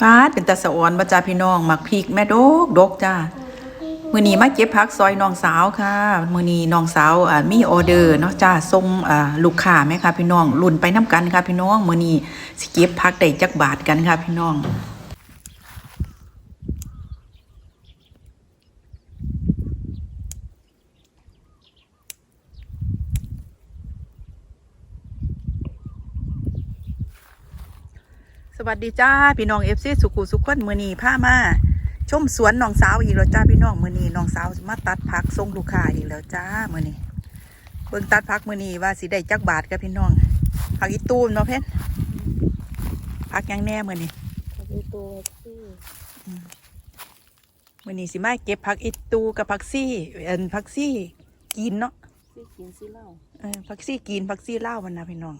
ป้าดเป็นตาสะออนบ่จ้าพี่น้องหมักพริกแม่ดกดกจ้ามื้อนี้มาเก็บผักซอยน้องสาวค่ะมื้อนี้น้องสาวอ่ามีออเดอร์เนาะจ้าส่งอ่าลูกค้าแม่ค่ะพี่น้องรุ่นไปนํกันค่ะพี่น้องมื้อนี้สิเก็บผักได้จักบาทกันค่ะพี่น้อง สวัสดีจ้าพี่น้องเอฟซีสุขุสุขคนมือนีพามาชมสวนน้องสาวอีกแล้วจ้าพี่น้องมือนีน้องสาวมาตัดผักส่งลูกค้าอีกแล้วจ้ามือนีเบิ่งตัดผักมือนีว่าสิได้จักบาทกับพี่น้องผักอีตูมเนาะเพชรผักหยังแน่มือนีเขาดูตัวที่มือนีสิมาเก็บผักอีตูกับผักซี่เอ็นผักซี่กินเนาะที่กินซีเหล้าเออผักซี่กินผักซี่เล่าวมันนะพี่น้อง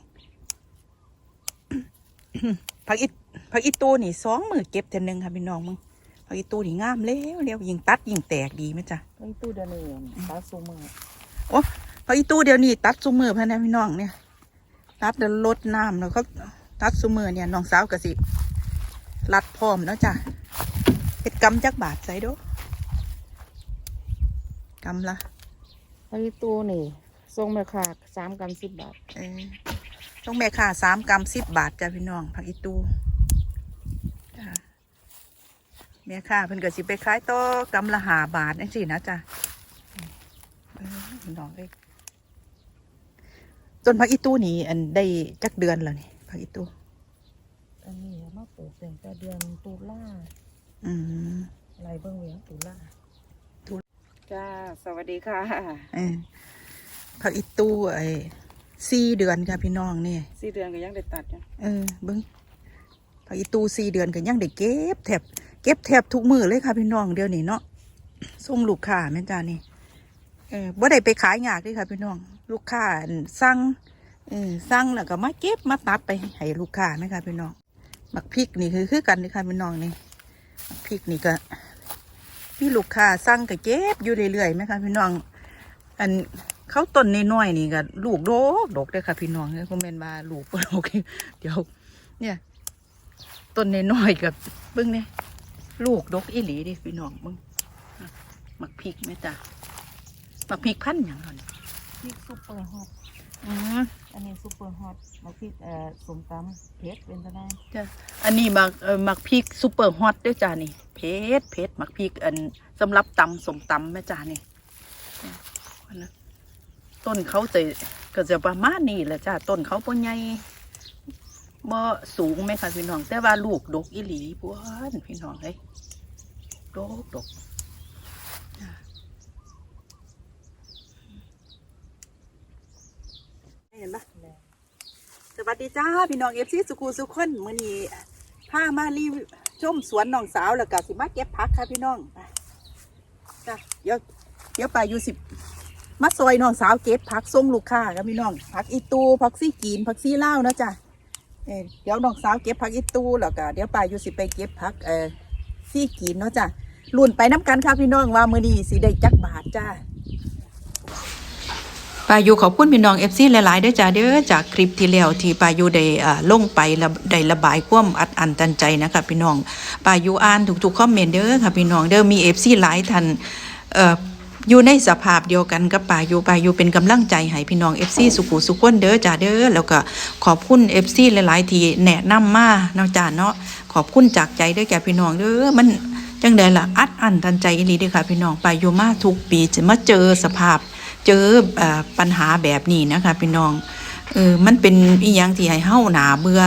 ผักอีผักอีตูนี่สองมือเก็บเทอนึงค่ะพี่น้องมึงผักอีตูนี่งามแล้วแล้วยิงตัดยิงแตกดีไหมจ๊ะไอ้ตู้เดินเองตาสูงมือผักอีตูเดี๋ยวนี้ตัดซุมือพะนะพี่น้องเนี่ย ตัดแล้วลดน้ำแล้วเขาตัดซุมือเนี่ยน้องสาวกะสิรัดพร้อมแล้วจ้ะเฮ็ดกำจักบาทใส่เดูกำละไอ้ตู้นี่ทรงแม่ขาดสามกรัมสิบบาทเออ ต้องแม่ค่าสามกรัมสิบบาทจ้ะพี่น้องผักอีตูจ้ะแม่ค่าเพิ่นก็สิไปขายต่อกำละห้าบาทนั่นสินะจ้ะเออพี่น้องเอ้ยต้นผักอีตูนี่อันได้จักเดือนแล้วนี่ผักอีตูอันนี้มาปลูกตั้งแต่เดือนตุลาอืมอะไรเบื้องเหลียงตุลาตุจ้าสวัสดีค่ะเออผักอีตูไอ้ สี่เดือนค่ะพี่น้องนี่สี่เดือนก็ยังได้ตัดอยู่เออเบิ้งผักอีตูสี่เดือนก็ยังได้เก็บแทบเก็บแทบทุกมือเลยค่ะพี่น้องเดี๋ยวนี้เนาะส่งลูกค้าแม่นจ้านี่เออบ่ได้ไปขายยากเลยค่ะพี่น้อง ลูกค้าอั่นสั่งเออสั่งแล้วก็มาเก็บมาตัดไปให้ลูกค้าไหมคะพี่น้องหมักพริกนี่คือคือกันเลยค่ะพี่น้องนี่หมักพริกนี่ก็พี่ลูกค้าสั่งก็เก็บอยู่เรื่อยๆไหมคะพี่น้อง อัน เขาต้นน้อยๆนี่ก็ลูกโดกดกเลยค่ะ พี่น้องเอ้ยคอมเมนต์มาลูกบ่ดกเดี๋ยว เนี่ยต้นน้อยๆกับเบิ้งเนี่ยลูกดกอีหลีดิพี่น้องเบิ้งหมักพริกไหมจ้ะหมักพริกพันธุ์อย่างนั้นพริกซุปเปอร์ฮอตอืมอันนี้ซุปเปอร์ฮอตมาพริกเอ่อสมตำเผ็ดเป็นตะได้จ้ะอันนี้หมักเอ่อหมักพริกซูเปอร์ฮอตด้วยจ้านี่เผ็ดเผ็ดหมักพริกอันสำหรับตำสมตำแม่จ้านี่เนี่ยอันนั้น ต้นเขาจะก็จะประมาณนี้แหละจ้าต้นเขาปนใหญ่บ่สูงไหมคะพี่น้อง แต่ว่าลูกดกอีหลีพวนพี่น้องเฮ้ยดกดกเห็นปะสวัสดีจ้าพี่น้องเอฟซีสุกูสุขคนมื่อนี้พามารีชมสวนน้องสาวแล้วก็สิมาเก็บผักค่ะพี่น้องจ้ะเดี๋ยวเดี๋ยวไปอยู่สิ มาซอยน้องสาวเก็บผักส่งลูกค้าค่ะพี่น้องผักอีตูผักซี่กีนผักซี่เล่านะจ้ะเเดี๋ยวน้องสาวเก็บผักอีตูแล้วก็เดี๋ยวไปอยู่สิไปเก็บผักเออซี่กีนเนาะจ้ะลุ่นไปน้ำกันค่ะพี่น้องว่ามื่อนี้สิได้จักบาทจ้าปายูขอบคุณพี่น้องเอฟซีหลายๆด้อจ้าเด้อจากคลิปที่แล้วที่ปายูได้อ่าลงไปละได้ระบายความอัดอั้นตันใจนะคะพี่น้องปายูอ่านทุกๆคอมเมนต์เด้อค่ะพี่น้องเด้อมีเอฟซีหลายท่านเอยู่ในสภาพเดียวกันกับป่าอยู่ปายูเป็นกำลังใจให้พี่น้องเอฟซีสุขุสุขคนเด้อจ้าเด้อแล้วก็ขอบคุณเอฟซีหลายๆที่แนะนำมาเนาะจ้าเนาะขอบคุณจากใจเด้อแก่พี่น้องเด้อมันจังใดล่ะอัดอั้นตันใจอีหลีเด้อค่ะพี่น้องปายูมาทุกปีจะมาเจอสภาพเจอปัญหาแบบนี้นะคะพี่น้องเออมันเป็นอีหยังที่ให้เฮาหนาเบื่อ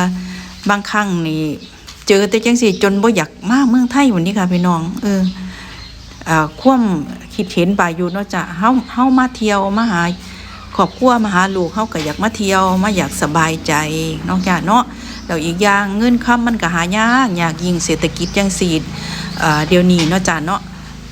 บางครั้งนี่เจอแต่จังสิจนบ่อยากมาเมืองไทยวันนี้ค่ะพี่น้องเอออ่อความ คิดเห็นปาอยู่เนาะจ้ะเฮาเฮามาเที่ยวมาหาครอบครัวมาหาลูกเฮาก็อยากมาเที่ยวมาอยากสบายใจเนาะจ้ะเนาะแล้วอีกอย่างเงินค้ำมันก็หายากอยากยิงเศรษฐกิจจังสีเอ่อเดี๋ยวนี้เนาะจ้ะเนาะ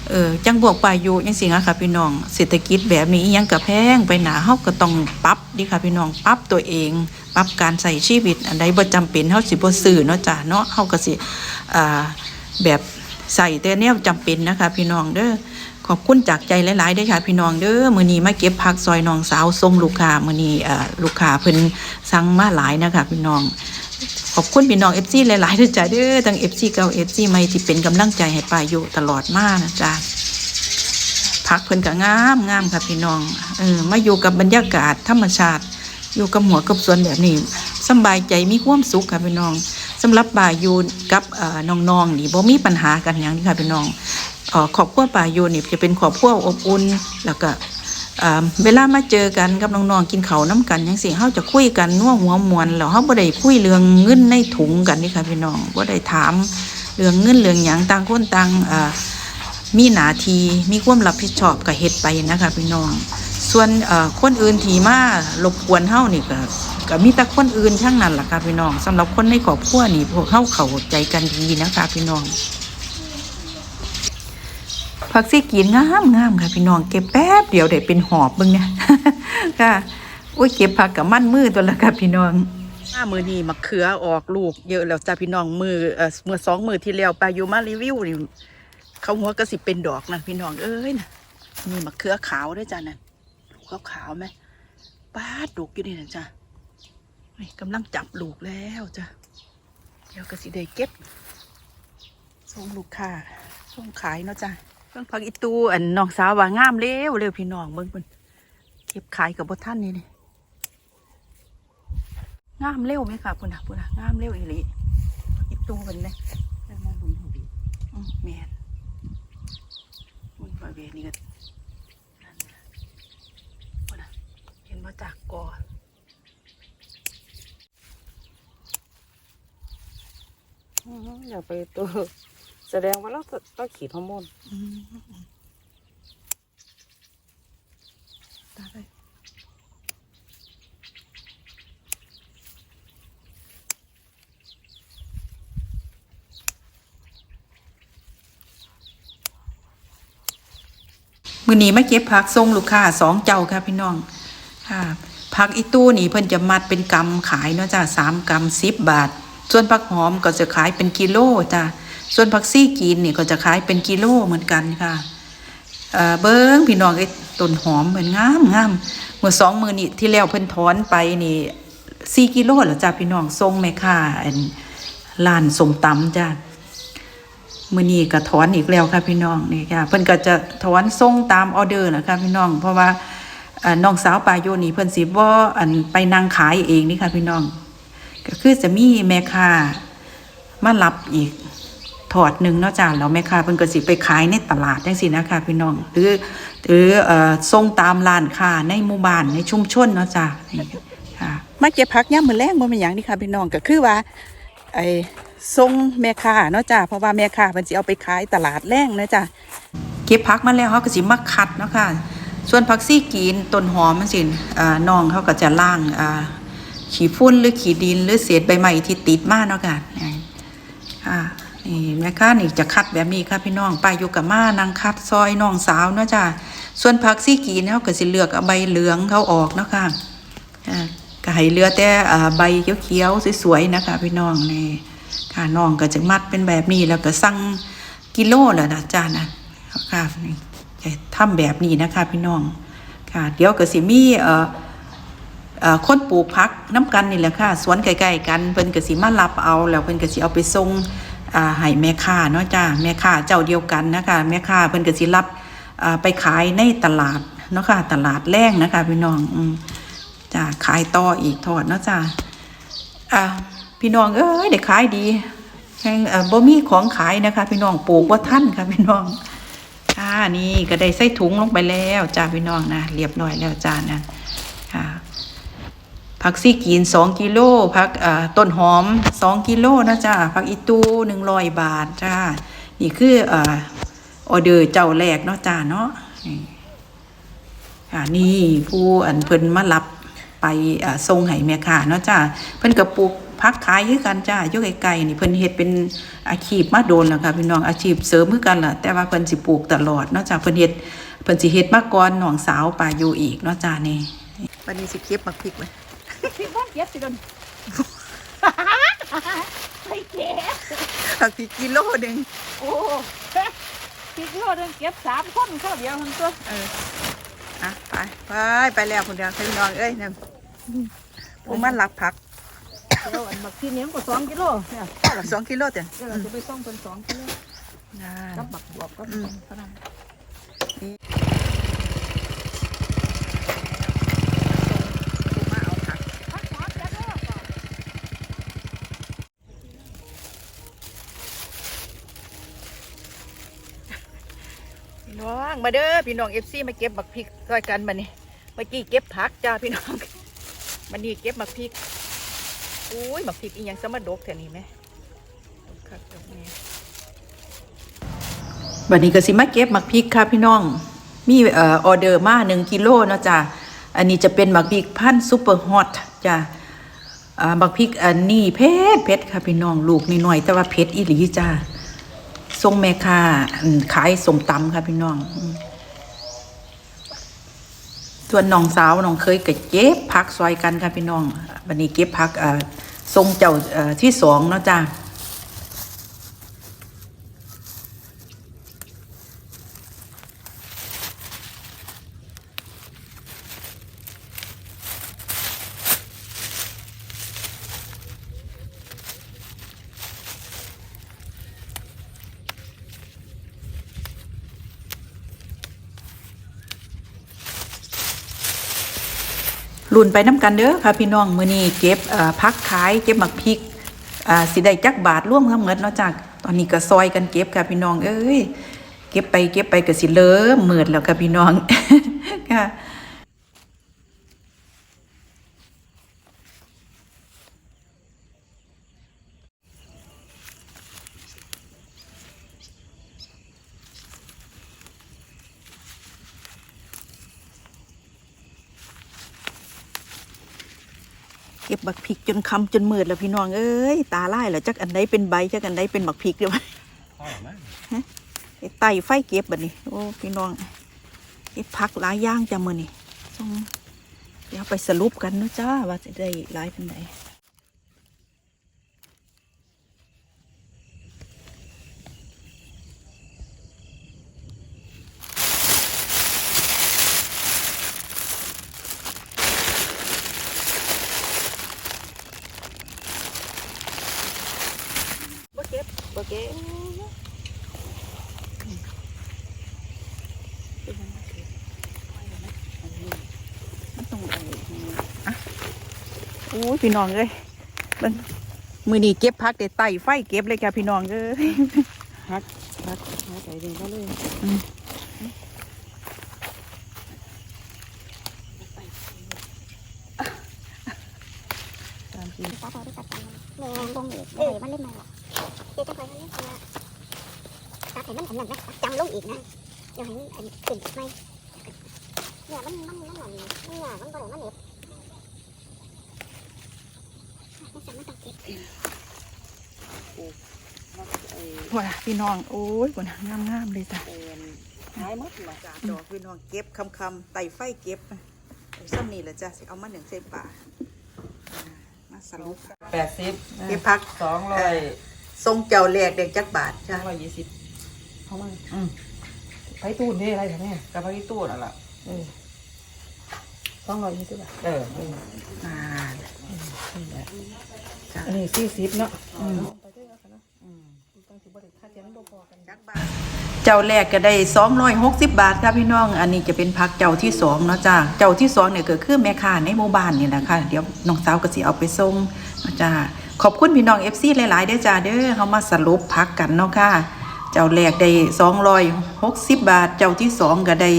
เออจังบวกปลายุยังสิงะค่ะพี่น้องเศรษฐกิจแบบนี้ยังกระแพงไปหนาเฮาก็ต้องปรับดิค่ะพี่น้องปรับตัวเองปรับการใส่ชีวิต อันใดบ่จำเป็นเฮาสิบ่ซื้อเนาะจ้ะเนาะเฮาก็สิอ่าแบบใส่แต่แนวจำเป็นนะคะพี่น้องเด้อ ขอบคุณจากใจหลายๆเด้ค่ะพี่น้องเด้อมื้อนี้มาเก็บผักซอยน้องสาวส่งลูกค้ามื้อนี้อ่าลูกค้าเพิ่นสั่งมาหลายนะคะพี่น้อง ขอบคุณพี่น้อง FC หลายๆด้วยจ้าเด้อทั้ง FC เก่า FC ใหม่ที่เป็นกำลังใจให้ป้าอยู่ตลอดมานะจ้าพักเพิ่นก็งามงามค่ะพี่น้องเออมาอยู่กับบรรยากาศธรรมชาติ อยู่กับหัวกับสวนแบบนี้สบายใจมีความสุขค่ะพี่น้องสำหรับป่ายูนกับน้องๆนี่บ่มีปัญหากันอย่างนี้ค่ะพี่น้อง เอ่อครอบครัวป่ายูนี่จะเป็นครอบครัวอบอุ่นแล้วก็เวลามาเจอกันกับน้องๆกินเขาน้ำกันจังซี่เฮาจะคุยกันนัวหัวมวนแล้วเฮาบ่ได้คุยเรื่องเงินในถุงกันนี่ค่ะพี่น้องบ่ได้ถามเรื่องเงินเรื่องหยังต่างคนต่างมีหนาทีมีความรับผิดชอบก็เฮ็ดไปนะคะพี่น้อง ส่วนคนอื่นทีมารบกวนเฮานี่ก็ก็มีแต่คนอื่นทั้งนั้นล่ะค่ะพี่น้องสำหรับคนในครอบครัวนี่พวกเฮาเข้าใจกันดีนะคะพี่น้อง ผักซี่กินงามงามค่ะพี่น้องเก็บแป๊บเดียวได้เป็นหอบเบิ่งเนี่ยค่ะโอ้ยเก็บผักกับมั่นมือตัวละค่ะพี่น้องห้ามือนี้มะเขือออกลูกเยอะแล้วจ้าพี่น้องมือเอ่อมือสองมือที่แล้วไปอยู่มารีวิวนี่เขาหัวก็สิเป็นดอกนะพี่น้องเอ้ยนะนี่มะเขือขาวด้วยจ้านั่นขาวขาวไหมป้าดลูกอยู่นี่นะจ้ะนี่กำลังจับลูกแล้วจ้ะเดี๋ยวก็สิได้เก็บส่งลูกค้าส่งขายเนาะจ้ะ เพิ่งพักอีตูอันน้องสาวว่างามเร็วเร็วพี่น้องเบิ่งเพิ่นเก็บขายกับบท่านนี่นี่งามเร็วไหมค่ะพุ่นนะพุ่นนะงามเร็วอีหลีอีตูเป็นเลยแม่นมันบริเวณนี้ก็พุ่นนะเห็นมาจากกออืมอย่าไปตัว แสดงว่าเราต้องขีดฮอร์โมนมตาไปมือนี้มาเก็บผักส่งลูกค้าสองเจ้าค่ะพี่น้องค่ะผักอีตู้นี่เพิ่นจะมัดเป็นกำขายเนาะจ้ะสามกำสิบบาท ส่วนผักหอมก็จะขายเป็นกิโลจ้ะ ส่วนผักซี่กินนี่ก็จะขายเป็นกิโลเหมือนกันค่ะเบิ้งพี่น้องไอ้ต้นหอมเหมือนงามงามเมื่อสองมือนี่ที่แล้วเพิ่นถอนไปนี่สี่กิโลแล้วจ้ะพี่น้องส่งแม่ค้าอันร้านสมตำจ้ะมื่อนี้ก็ถอนอีกแล้วค่ะพี่น้องนี่ค่ะเพิ่นก็จะถอนส่งตามออเดอร์นะคะพี่น้อง เพราะว่าน้องสาวปายโยนี่เพิ่นสิบ่อันไปนั่งขายเองนี่ค่ะพี่น้อง ก็คือจะมีแม่ค้ามารับอีก ถอดหนึ่งเนาะจ้าแล้วแม่ค้าเพิ่นก็สิไปขายในตลาดจังซี่นะคะพี่น้องหรือหรือเอ่อส่งตามร้านค้าในหมู่บ้านในชุมชนเนาะจ้านี่ค่ะมาเก็บผักยามมื้อแลงบ่แม่นหยังนี่ค่ะพี่น้องก็คือว่าไอ้ส่งแม่ค้าเนาะจ้ะเพราะว่าแม่ค้าเพิ่นสิเอาไปขายตลาดแรงเนาะจ้ะเก็บผักมาแล้วเขาก็สิมาคัดเนาะค่ะส่วนผักซี่กีนต้นหอมมันสิอ่าน้องเขาก็จะล่างอ่าขี้ฝุ่นหรือขี้ดิน หรือเศษใบไม้ที่ติดมาเนาะค่ะ นี่ค่ะนี่แม่ค้านี่จะคัดแบบนี้ค่ะพี่น้องป้าอยู่กับมานางคัดซอยน้องสาวเนาะจ้ะส่วนผักซี่กีนเขาก็สิเลือกเอาใบเหลืองเขาออกเนาะค่ะอ่าก็ให้เหลือแต่ใบเขียวๆสวยๆนะคะพี่น้องนี่ค่ะน้องก็จะมัดเป็นแบบนี้แล้วก็สั่งกิโลแล้วนะจ้านะค่ะนี่จะทำแบบนี้นะคะพี่น้องค่ะ เดี๋ยวก็สิมีเอ่อคนปลูกพักน้ำกันนี่แหละค่ะ สวนใกล้ๆกันเพิ่นกสิมารับเอา แล้วเพิ่นกสิเอาไปส่ง อ่าให้แม่ค้าเนาะจ้าแม่ค้าเจ้าเดียวกันนะคะแม่ค้าเพิ่นก็สิรับอ่าไปขายในตลาดเนาะค่ะตลาดแรงนะคะพี่น้องอืมจ้าขายต่ออีกทอดเนาะจ้าอ่าพี่น้องเอ้ยได้ขายดีแห่งเอ่อบ่มีของขายนะคะ พี่น้องปลูกว่าท่านค่ะพี่น้องค่ะนี่ก็ได้ใส่ถุงลงไปแล้วจ้าพี่น้องนะเรียบร้อยแล้วจ้านะค่ะ ผักซี่กีนสองกิโลผักต้นหอมสองกิโลนะจ้าผักอีตูหนึ่งร้อยบาทจ้านี่คือออเดอร์เจ้าแรกเนาะจ้าเนาะนี่อ่านี่ผู้อันเพิ่นมารับไปอ่าส่งให้แม่ค้าเนาะจ้าเพิ่นก็ปลูกพักขายคือกันจ้าอยู่ไกลๆนี่เพิ่นเฮ็ดเป็นอาชีพมาโดนแล้วค่ะพี่น้องอาชีพเสริมคือกันล่ะแต่ว่าเพิ่นสิปลูกตลอดเนาะจ้าเพิ่นเฮ็ดเพิ่นสิเฮ็ดมาก่อนน้องสาวปาอยู่อีกเนาะจ้านี่วันนี้สิเก็บมักพริกไว้ พี่บ้านเก็บสิโดนไม่เก็บผักพริกกิโลหนึงโอ้พี่โยเดินเก็บสามคนเข้าเดียวทั้งตัวเอออะไปไปไปแล้วคุณเดียวพี่น้องเอ้ยนั่นผู้มารับผักเดี๋ยวอันบักพี่เนี้ยก็สองกิโลเนี่ยสองกิโลเต็มเดี๋ยวจะไปส่งเป็นสองกิโลกับบักบวบกับอืมฝรั่ง มาเอาผักพี่น้อง มาเด้อพี่น้องเอฟซีมาเก็บบักพริกซอยกันมานี่เมื่อกี้เก็บผักจ้าพี่น้องมันนี่เก็บบักพริกอุ้ยบักพริกอีหยังสมาดกแถวนี้ไหมดกคักดกแน่วันนี้ก็สิมาเก็บบักพริกค่ะพี่น้อง มีเอ่อออเดอร์มาหนึ่งกิโลเนาะจ้ะอันนี้จะเป็นบักพริกพันซุปเปอร์ฮอตจ้ะอ่าบักพริกอันนี้เผ็ดเผ็ดค่ะพี่น้องลูกนิดหน่อยแต่ว่าเผ็ดอีหลีจ้า ทรงแม่ค้าขายสมตำค่ะพี่น้องส่วนน้องสาวน้องเคยก็เก็บพักซอยกันค่ะพี่น้อง วันนี้เก็บพักทรงเจ้าที่สองเนาะจ้า ลุ่นไปน้ำกันเด้อค่ะพี่น้องมื้อนี้เก็บพักขายเก็บหมักพริกสิได้จักบาทร่วมทั้งหมดเนาะจากตอนนี้ก็ซอยกันเก็บค่ะพี่น้องเอ้ยเก็บไปเก็บไปก็สิเริ่มมืดแล้วค่ะพี่น้องค่ะ บักพริกจนคำจนมืดแล้วพี่น้องเอ้ยตาลายแล้วจักอันใดเป็นใบจักอันใดเป็นบักพริกเดี๋ยวพ่ไหมไอ้ไต่ไฟเก็บบัดนี้โอ้พี่น้องไอ้พักหลายย่างจะมือนี่ต้องเดี๋ยวไปสรุปกันนะจ้าว่าจะได้หลายเป็นไหน ก็บบ่เก็บมันต้องเอาอะโอ้ยพี่น้องเอ้ยมันมือนี้เก็บพักเด็ดไต่ไฟเก็บเลยค่ะพี่น้องเอ้ยฮักฮักฮักไก่เดียวก็เลยตามจริงตาพอที่ตัดไปแม่บงอีกเลยมันเล่นมาหรอ กเดี๋ยวจะคอยมันเล่นมาตัดให้มันผมอย่างนั้นจำลงอีกนะเดี๋ยวให้มันขึ้นไหมเนี่ยมันมันมันหล่อนเนี่ยมันบ่ได้มันเน็บมันสั่งมันต้องเก็บพวกน่ะพี่น้อง โอ้ยพวกน่ะงามงามๆเลยจ้ะเป็นท้ายมดหรอจ้าดอกพี่น้องเก็บคำคำๆไต่ไฟเก็บเอาซ้ำนี่แหละจ้ะสิเอามาหนึ่งเส้นป่าอ่ามาสรุปแปดสิบเก็บพักสองร้อย ทรงเจ้าแหลกเด็กจักบาทสอจ้ะงร้อยยี่สิบเขามาอืมไปตู้นี่อะไรเหรอแม่กับไปตู้นั่นแหละเออสองร้อยยี่สิบบาทเอออ่าอันนี้สี่สิบเนาะอืมไปเถอะค่ะเนาะอืมต้องถือว่าได้ค่าเจ้าบ่พอกันเจ้าแรกก็ได้260บาทค่ะพี่น้อง อันนี้จะเป็นพักเจ้าที่สองเนาะจ้าเจ้าที่สองเนี่ยก็คือแม่ค้าในหมู่บ้านนี่แหละค่ะ เดี๋ยวน้องสาวก็สิเอาไปส่งเนาะจ้า ขอบคุณพี่น้องเอฟซีหลายๆเด้อจ้าเด้อเขามาสรุปพักกันเนาะค่ะ เจ้าแรกได้260บาท เจ้าที่สองก็ได้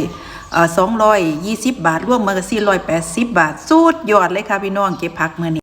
สองร้อยยี่สิบบาท รวมมาก็480บาทสุดยอดเลยค่ะพี่น้องเก็บพักเมื่อนี้